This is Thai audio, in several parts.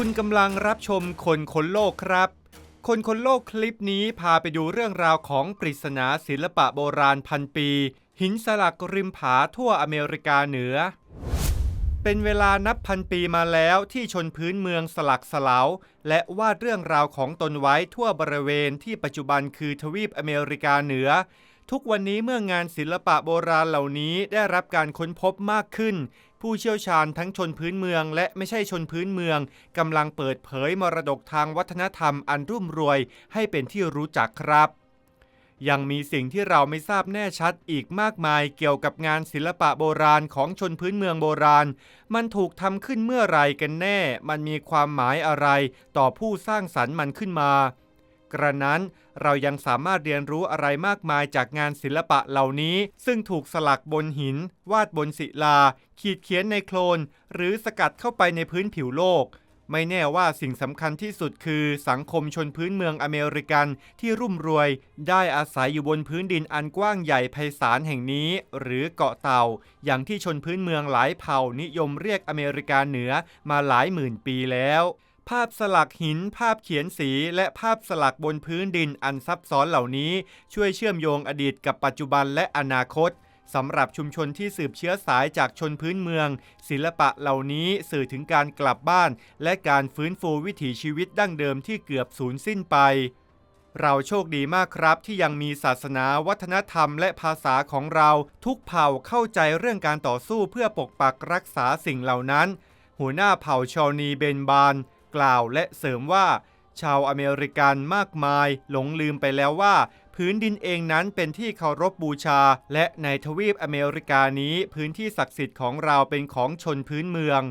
คุณกำลังรับชมคนคนโลกครับ คนคนโลกคลิปนี้พาไปดูเรื่องราวของปริศนาศิลปะโบราณพันปี หินสลักริมผาทั่วอเมริกาเหนือ เป็นเวลานับพันปีมาแล้วที่ชนพื้นเมืองสลักสลาวและวาดเรื่องราวของตนไว้ทั่วบริเวณที่ปัจจุบันคือทวีปอเมริกาเหนือ ทุกวันนี้เมื่องานศิลปะโบราณเหล่านี้ได้รับการค้นพบมากขึ้น ผู้เชี่ยวชาญทั้งชนพื้นเมือง และไม่ใช่ชนพื้นเมืองกำลังเปิดเผยมรดกทางวัฒนธรรมอันรุ่มรวยให้เป็นที่รู้จักครับยังมีสิ่งที่เราไม่ทราบแน่ชัดอีกมากมายเกี่ยวกับงานศิลปะโบราณของชนพื้นเมืองโบราณ มันถูกทำขึ้นเมื่อไรกันแน่ มันมีความหมายอะไรต่อผู้สร้างสรรค์มันขึ้นมา กระนั้นเรายังสามารถเรียนรู้อะไรมากมายจากงานศิลปะเหล่านี้ ซึ่งถูกสลักบนหิน วาดบนศิลา ขีดเขียนในโคลน หรือสกัดเข้าไปในพื้นผิวโลก ไม่แน่ว่าสิ่งสำคัญที่สุดคือ สังคมชนพื้นเมืองอเมริกันที่รุ่มรวย ได้อาศัยอยู่บนพื้นดินอันกว้างใหญ่ไพศาลแห่งนี้ หรือเกาะเต่า อย่างที่ชนพื้นเมืองหลายเผ่านิยมเรียกอเมริกาเหนือมาหลายหมื่นปีแล้ว ภาพสลักหิน ภาพเขียนสี และภาพสลักบนพื้นดินอันซับซ้อนเหล่านี้ ช่วยเชื่อมโยงอดีตกับปัจจุบันและอนาคตสำหรับชุมชนที่สืบเชื้อสายจากชนพื้นเมือง ศิลปะเหล่านี้สื่อถึงการกลับบ้าน และการฟื้นฟูวิถีชีวิตดั้งเดิมที่เกือบสูญสิ้นไป เราโชคดีมากครับที่ยังมีศาสนาวัฒนธรรมและภาษาของเราทุกเผ่าเข้าใจเรื่องการต่อสู้เพื่อปกปักรักษาสิ่งเหล่านั้น หัวหน้าเผ่าชอนีเบนบาน กล่าวและเสริมว่า ชาวอเมริกันมากมายหลงลืมไปแล้วว่า พื้นดินเองนั้นเป็นที่เคารพบูชา และในทวีปอเมริกานี้พื้นที่ศักดิ์สิทธิ์ของเราเป็นของชนพื้นเมือง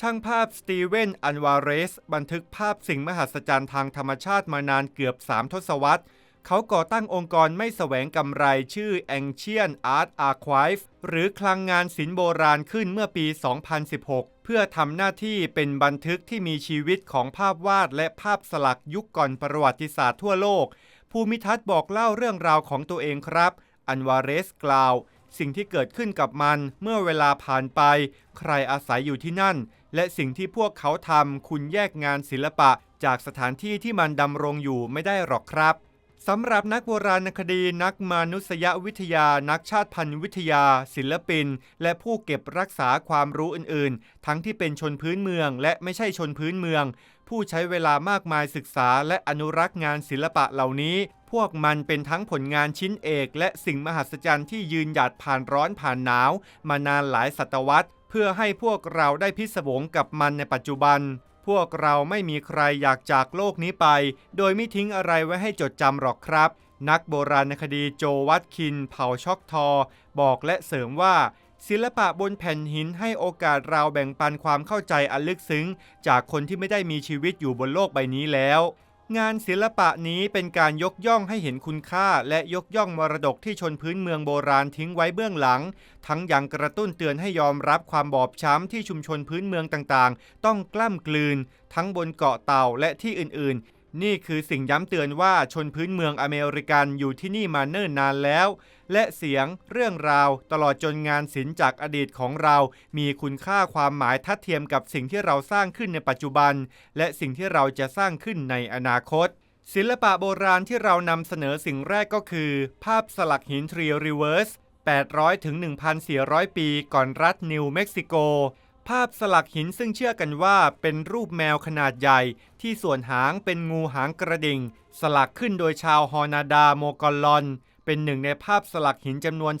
ช่างภาพสตีเวน อันวาเรส บันทึกภาพสิ่งมหัศจรรย์ทางธรรมชาติมานานเกือบ 3 ทศวรรษ เขาก่อตั้งองค์กรไม่แสวงกำไรชื่อ Ancient Art Archive หรือคลังงานศิลป์โบราณขึ้นเมื่อปี 2016 เพื่อทำหน้าที่เป็นบันทึกที่มีชีวิตของภาพวาดและภาพสลักยุคก่อนประวัติศาสตร์ทั่วโลก ภูมิทัศน์บอกเล่าเรื่องราวของตัวเองครับ อันวาเรสกล่าว สิ่งที่เกิดขึ้นกับมันเมื่อเวลาผ่านไป ใครอาศัยอยู่ที่นั่น และสิ่งที่พวกเขาทำคุณแยกงานศิลปะ จากสถานที่ที่มันดำรงอยู่ไม่ได้หรอกครับ สำหรับนักโบราณคดีนักมนุษยวิทยา นักชาติพันธุ์วิทยา ศิลปิน และผู้เก็บรักษาความรู้อื่นๆ ทั้งที่เป็นชนพื้นเมือง และไม่ใช่ชนพื้นเมือง ผู้ใช้เวลามากมายศึกษา และอนุรักษ์งานศิลปะเหล่านี้ พวกมันเป็นทั้งผลงานชิ้นเอก และสิ่งมหัศจรรย์ที่ยืนหยัดผ่านร้อนผ่านหนาว มานานหลายศตวรรษ เพื่อให้พวกเราได้พิศวงกับมันในปัจจุบัน พวกเราไม่มีใครอยากจากโลกนี้ไป โดยไม่ทิ้งอะไรไว้ให้จดจำหรอกครับ นักโบราณคดีโจวัตคินเผ่าช็อกทอ บอกและเสริมว่า ศิลปะบนแผ่นหินให้โอกาสเราแบ่งปันความเข้าใจอันลึกซึ้ง จากคนที่ไม่ได้มีชีวิตอยู่บนโลกใบนี้แล้ว งานศิลปะนี้เป็นการยกย่องให้เห็นคุณค่า และยกย่องมรดกที่ชนพื้นเมืองโบราณทิ้งไว้เบื้องหลัง ทั้งยังกระตุ้นเตือนให้ยอมรับความบอบช้ำที่ชุมชนพื้นเมืองต่างๆ ต้องกล้ำกลืน ทั้งบนเกาะเต่าและที่อื่นๆ นี่คือสิ่งย้ำเตือนว่าชนพื้นเมืองอเมริกันอยู่ที่นี่มาเนิ่นนานแล้ว และเสียงเรื่องราวตลอดจนงานศิลป์จากอดีตของเรา มีคุณค่าความหมายทัดเทียมกับสิ่งที่เราสร้างขึ้นในปัจจุบัน และสิ่งที่เราจะสร้างขึ้นในอนาคต ศิลปะโบราณที่เรานำเสนอสิ่งแรกก็คือ ภาพสลักหินทรีรีเวิร์ส800ถึง1,400 ปีก่อนรัฐนิวเม็กซิโก ภาพสลักหินซึ่งเชื่อกันว่าเป็นรูปแมวขนาดใหญ่ ที่ส่วนหางเป็นงูหางกระดิ่ง สลักขึ้นโดยชาวฮอนาดาโมกอลลอน เป็นหนึ่งในภาพสลักหินจำนวน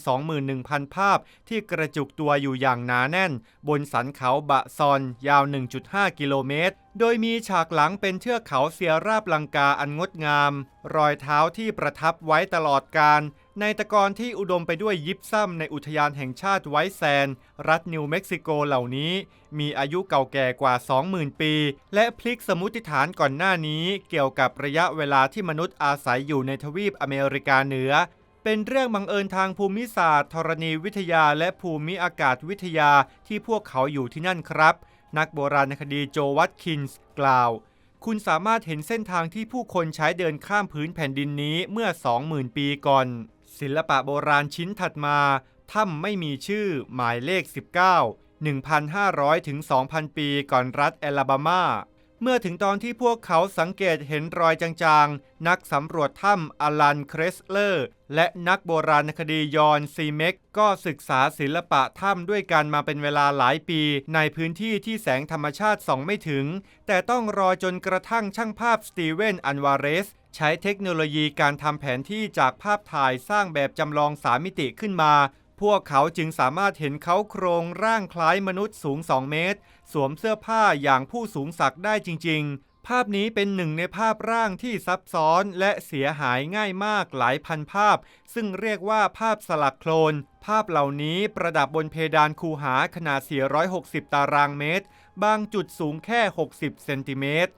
21,000 ภาพ ที่กระจุกตัวอยู่อย่างหนาแน่น บนสันเขาบะซอนยาว 1.5 กิโลเมตร โดยมีฉากหลังเป็นเทือกเขาเซียราบลังกาอันงดงาม รอยเท้าที่ประทับไว้ตลอดการ ในตะกอนที่อุดมไปด้วยยิปซัมในอุทยานแห่งชาติไวท์แซน รัฐนิวเม็กซิโกเหล่านี้ มีอายุเก่าแก่กว่า 20,000 ปี และพลิกสมมติฐานก่อนหน้านี้เกี่ยวกับระยะเวลาที่มนุษย์อาศัยอยู่ในทวีปอเมริกาเหนือ เป็นเรื่องบังเอิญทางภูมิศาสตร์ ธรณีวิทยาและภูมิอากาศวิทยาที่พวกเขาอยู่ที่นั่นครับ นักโบราณคดีโจวัตคินส์กล่าวคุณสามารถเห็นเส้นทางที่ผู้คนใช้เดินข้ามพื้นแผ่นดินนี้เมื่อ 20,000 ปีก่อน ศิลปะโบราณชิ้นถัดมาถ้ำไม่มีชื่อหมายเลข 19 1,500 ถึง 2,000 ปีก่อนรัฐแอลาบามา เมื่อถึงตอนที่พวกเขาสังเกตเห็นรอยจางๆ นักสำรวจถ้ำอลันเครสเลอร์ และนักโบราณคดียอนซีเม็ก ก็ศึกษาศิลปะถ้ำด้วยกันมาเป็นเวลาหลายปี ในพื้นที่ที่แสงธรรมชาติส่องไม่ถึง แต่ต้องรอจนกระทั่งช่างภาพสตีเวนอันวาเรส ใช้เทคโนโลยีการทำแผนที่จากภาพถ่ายสร้างแบบจำลองสามมิติขึ้นมา พวกเขาจึงสามารถเห็นเขาโครงร่างคล้ายมนุษย์สูง 2 เมตร สวมเสื้อผ้าอย่างผู้สูงศักดิ์ได้จริง ๆ ภาพนี้เป็นหนึ่งในภาพร่างที่ซับซ้อนและเสียหายง่ายมากหลายพันภาพ ซึ่งเรียกว่าภาพสลักโคลน ภาพเหล่านี้ประดับบนเพดานคูหาขนาด 460 ตารางเมตร บางจุดสูงแค่ 60 เซนติเมตร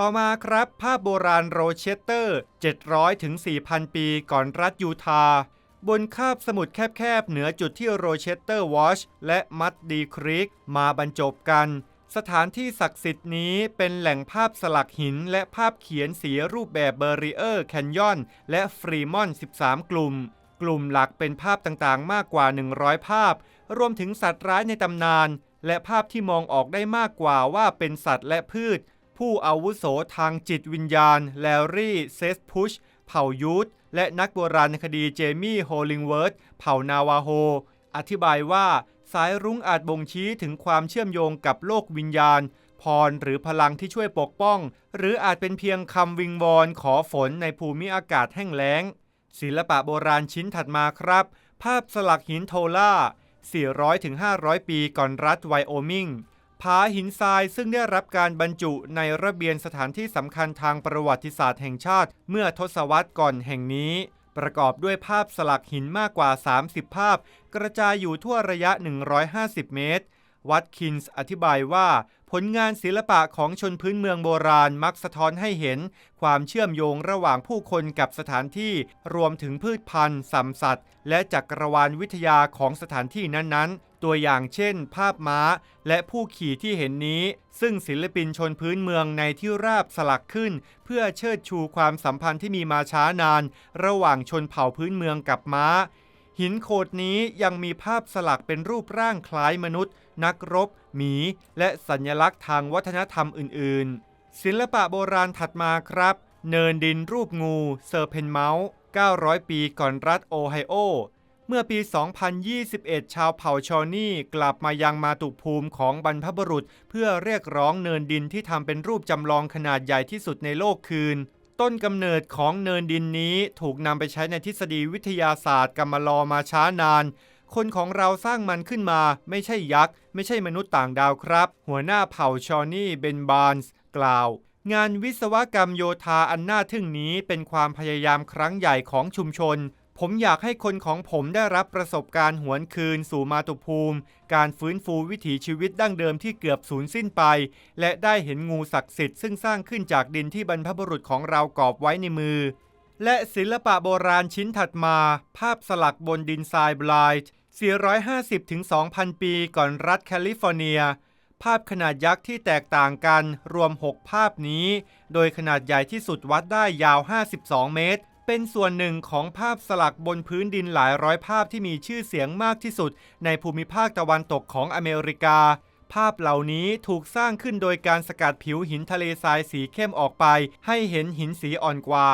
ต่อมาครับ ภาพโบราณโรเชสเตอร์ 700ถึง4,000 ปีก่อนรัฐยูทาห์บนคาบสมุทรแคบๆ เหนือจุดที่โรเชสเตอร์วอชและมัดดีครีกมาบรรจบกัน สถานที่ศักดิ์สิทธิ์นี้เป็นแหล่งภาพสลักหินและภาพเขียนสีรูปแบบเบอริเออร์แคนยอนและฟรีมอน 13 กลุ่ม กลุ่มหลักเป็นภาพต่างๆ มากกว่า 100 ภาพ รวมถึงสัตว์ร้ายในตำนาน และภาพที่มองออกได้มากกว่าว่าเป็นสัตว์และพืช ผู้อาวุโสทางจิตวิญญาณ แลรี่เซสพุช เผ่ายูทและนักโบราณคดีเจมี่โฮลิงเวิร์ธเผ่านาวาโฮ อธิบายว่าสายรุ้งอาจบ่งชี้ถึงความเชื่อมโยงกับโลกวิญญาณ พรหรือพลังที่ช่วยปกป้อง หรืออาจเป็นเพียงคำวิงวอนขอฝนในภูมิอากาศแห้งแล้ง ศิลปะโบราณชิ้นถัดมาครับ ภาพสลักหินโทล่า400-500 ปีก่อนรัฐไวโอมิง ผาหินทรายซึ่งได้รับการบรรจุในระเบียนสถานที่สำคัญทางประวัติศาสตร์แห่งชาติ เมื่อทศวรรษก่อนแห่งนี้ ประกอบด้วยภาพสลักหินมากกว่า 30 ภาพ กระจายอยู่ทั่วระยะ 150 เมตร วัดคินส์อธิบายว่า ผลงานศิลปะของชนพื้นเมืองโบราณมักสะท้อนให้เห็น ความเชื่อมโยงระหว่างผู้คนกับสถานที่รวมถึงพืชพันธุ์สัมสัตว์ และจักรวาลวิทยาของสถานที่นั้นๆ ตัวอย่างเช่น ภาพม้า และผู้ขี่ที่เห็นนี้ ซึ่งศิลปินชนพื้นเมืองในที่ราบสลักขึ้น เพื่อเชิดชูความสัมพันธ์ที่มีมาช้านาน ระหว่างชนเผ่าพื้นเมืองกับม้า หินโขดนี้ยังมีภาพสลักเป็นรูปร่างคล้ายมนุษย์ นักรบ หมี และสัญลักษณ์ทางวัฒนธรรมอื่น ๆ ศิลปะโบราณถัดมาครับ เนินดินรูปงูเซอร์เพนเมาส์900 ปีก่อนรัฐโอไฮโอ เมื่อปี 2021 ชาวเผ่าชอนี่กลับมายังมาตุภูมิของบรรพบุรุษ เพื่อเรียกร้องเนินดินที่ทำเป็นรูปจำลองขนาดใหญ่ที่สุดในโลกคืน ต้นกำเนิดของเนินดินนี้ถูกนำไปใช้ในทฤษฎีวิทยาศาสตร์กรรมลอมาช้านาน คนของเราสร้างมันขึ้นมาไม่ใช่ยักษ์ ไม่ใช่มนุษย์ต่างดาวครับ หัวหน้าเผ่าชอนี่เบนบานส์กล่าวงานวิศวกรรมโยธาอันน่าทึ่งนี้เป็นความพยายามครั้งใหญ่ของชุมชน ผมอยากให้คนของผมได้รับประสบการณ์หวนคืนสู่มาตุภูมิ การฟื้นฟูวิถีชีวิตดั้งเดิมที่เกือบสูญสิ้นไป และได้เห็นงูศักดิ์สิทธิ์ซึ่งสร้างขึ้นจากดินที่บรรพบุรุษของเรากอบไว้ในมือ และศิลปะโบราณชิ้นถัดมา ภาพสลักบนดินทรายบลาย450-2,000 ปีก่อนรัฐแคลิฟอร์เนีย ภาพขนาดยักษ์ที่แตกต่างกันรวม 6 ภาพนี้ โดยขนาดใหญ่ที่สุดวัดได้ยาว 52 เมตร เป็นส่วนหนึ่งของภาพสลักบนพื้นดินหลายร้อยภาพที่มีชื่อเสียงมากที่สุด ในภูมิภาคตะวันตกของอเมริกา ภาพเหล่านี้ถูกสร้างขึ้นโดยการสกัดผิวหินทะเลทรายสีเข้มออกไป ให้เห็นหินสีอ่อนกว่า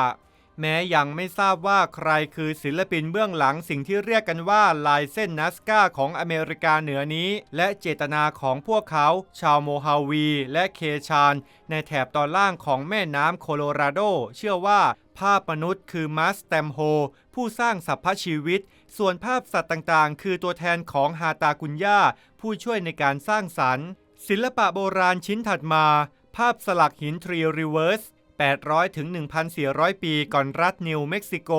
แม้ยังไม่ทราบว่าใครคือศิลปินเบื้องหลังสิ่งที่เรียกกันว่าลายเส้นนัสกาของอเมริกาเหนือนี้ และเจตนาของพวกเขา ชาวโมฮาวี และเคชาน ในแถบตอนล่างของแม่น้ำโคโลราโด เชื่อว่าภาพมนุษย์คือมัสแตมโฮ ผู้สร้างสรรพชีวิต ส่วนภาพสัตว์ต่างๆ คือตัวแทนของฮาตากุญญาผู้ช่วยในการสร้างสรรค์ ศิลปะโบราณชิ้นถัดมา ภาพสลักหินทรีริเวิร์ส 800 ถึง 1,400 ปีก่อนรัฐนิวเม็กซิโก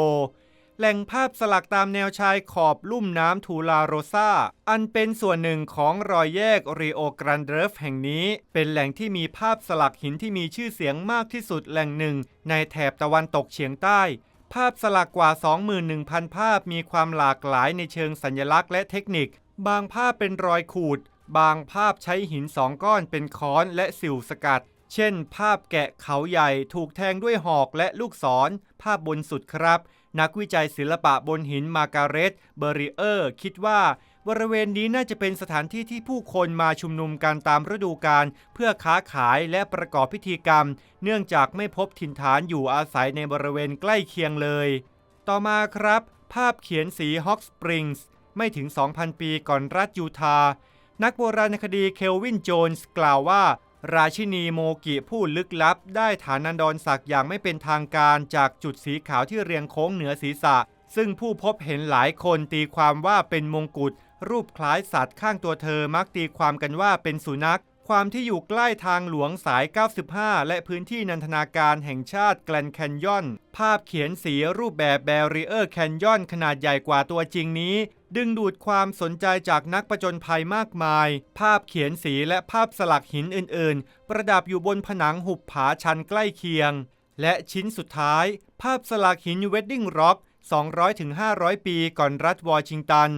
แหล่งภาพสลักตามแนวชายขอบลุ่มน้ำทูลาโรซาอันเป็นส่วนหนึ่งของรอยแยกริโอกรันเดฟแห่งนี้ เป็นแหล่งที่มีภาพสลักหินที่มีชื่อเสียงมากที่สุดแหล่งหนึ่ง ในแถบตะวันตกเฉียงใต้ ภาพสลักกว่า 21,000 ภาพมีความหลากหลายในเชิงสัญลักษณ์และเทคนิค บางภาพเป็นรอยขูดบางภาพใช้หินสองก้อนเป็นค้อนและสิวสกัด เช่น ภาพแกะเขาใหญ่ถูกแทงด้วยหอกและลูกศร ภาพบนสุดครับ นักวิจัยศิลปะบนหินมาการเร็ตเบริเออร์ คิดว่าบริเวณนี้น่าจะเป็นสถานที่ที่ผู้คนมาชุมนุมกันตามฤดูกาลเพื่อค้าขายและประกอบพิธีกรรม เนื่องจากไม่พบถิ่นฐานอยู่อาศัยในบริเวณใกล้เคียงเลย ต่อมาครับ ภาพเขียนสีฮอกสปริงส์ไม่ถึง 2,000 ปีก่อนรัฐยูทาห์นักโบราณคดีเคลวินโจนส์กล่าวว่า ราชินีโมกิผู้ลึกลับ ได้ฐานันดรศักดิ์อย่างไม่เป็นทางการจากจุดสีขาวที่เรียงโค้งเหนือศีรษะ ซึ่งผู้พบเห็นหลายคนตีความว่าเป็นมงกุฎรูปคล้ายสัตว์ข้างตัวเธอมักตีความกันว่าเป็นสุนัข ความที่อยู่ใกล้ทางหลวงสาย 95 และพื้นที่นันทนาการแห่งชาติแกลนแคนยอน ภาพเขียนสีรูปแบบแบรีเออร์แคนยอนขนาดใหญ่กว่าตัวจริงนี้ ดึงดูดความสนใจจากนักประจนภัยมากมาย ภาพเขียนสีและภาพสลักหินอื่น ๆ ประดับอยู่บนผนังหุบผาชันใกล้เคียง และชิ้นสุดท้าย ภาพสลักหินเวดดิ้งร็อก200-500 ปีก่อนรัฐวอชิงตัน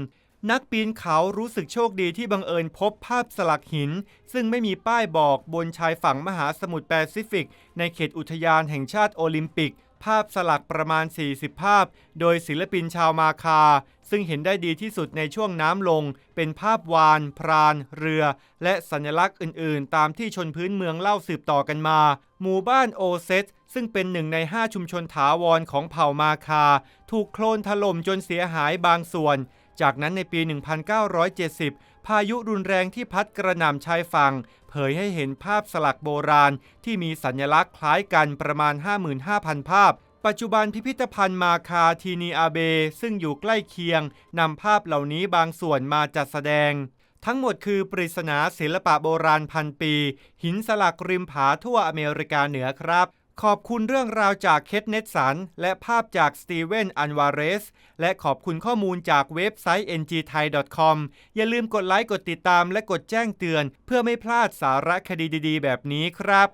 นักปีนเขารู้สึกโชคดีที่บังเอิญพบภาพสลักหิน ซึ่งไม่มีป้ายบอกบนชายฝั่งมหาสมุทรแปซิฟิก ในเขตอุทยานแห่งชาติโอลิมปิก ภาพสลักประมาณ 40 ภาพ โดยศิลปินชาวมาคา ซึ่งเห็นได้ดีที่สุดในช่วงน้ำลง เป็นภาพวาน พราน เรือ และสัญลักษณ์อื่น ๆ ตามที่ชนพื้นเมืองเล่าสืบต่อกันมา หมู่บ้านโอเซตซึ่งเป็นหนึ่งใน 5 ชุมชนถาวรของเผ่ามาคา ถูกโคลนถล่มจนเสียหายบางส่วน จากนั้นในปี 1970 พายุรุนแรงที่พัดกระหน่ำชายฝั่ง เผยให้เห็นภาพสลักโบราณที่มีสัญลักษณ์คล้ายกันประมาณ 55,000 ภาพ ปัจจุบันพิพิธภัณฑ์มาคาทีนีอาเบ ซึ่งอยู่ใกล้เคียงนำภาพเหล่านี้บางส่วนมาจัดแสดง ทั้งหมดคือปริศนาศิลปะโบราณพันปี หินสลักริมผาทั่วอเมริกาเหนือครับ ขอบคุณเรื่องราวจากเคทเนตสัน และภาพจากสตีเวนอันวาเรส และขอบคุณข้อมูลจากเว็บไซต์ ngthai.com อย่าลืมกดไลค์ กดติดตาม และกดแจ้งเตือน เพื่อไม่พลาดสาระคดีดี ๆ แบบนี้ครับ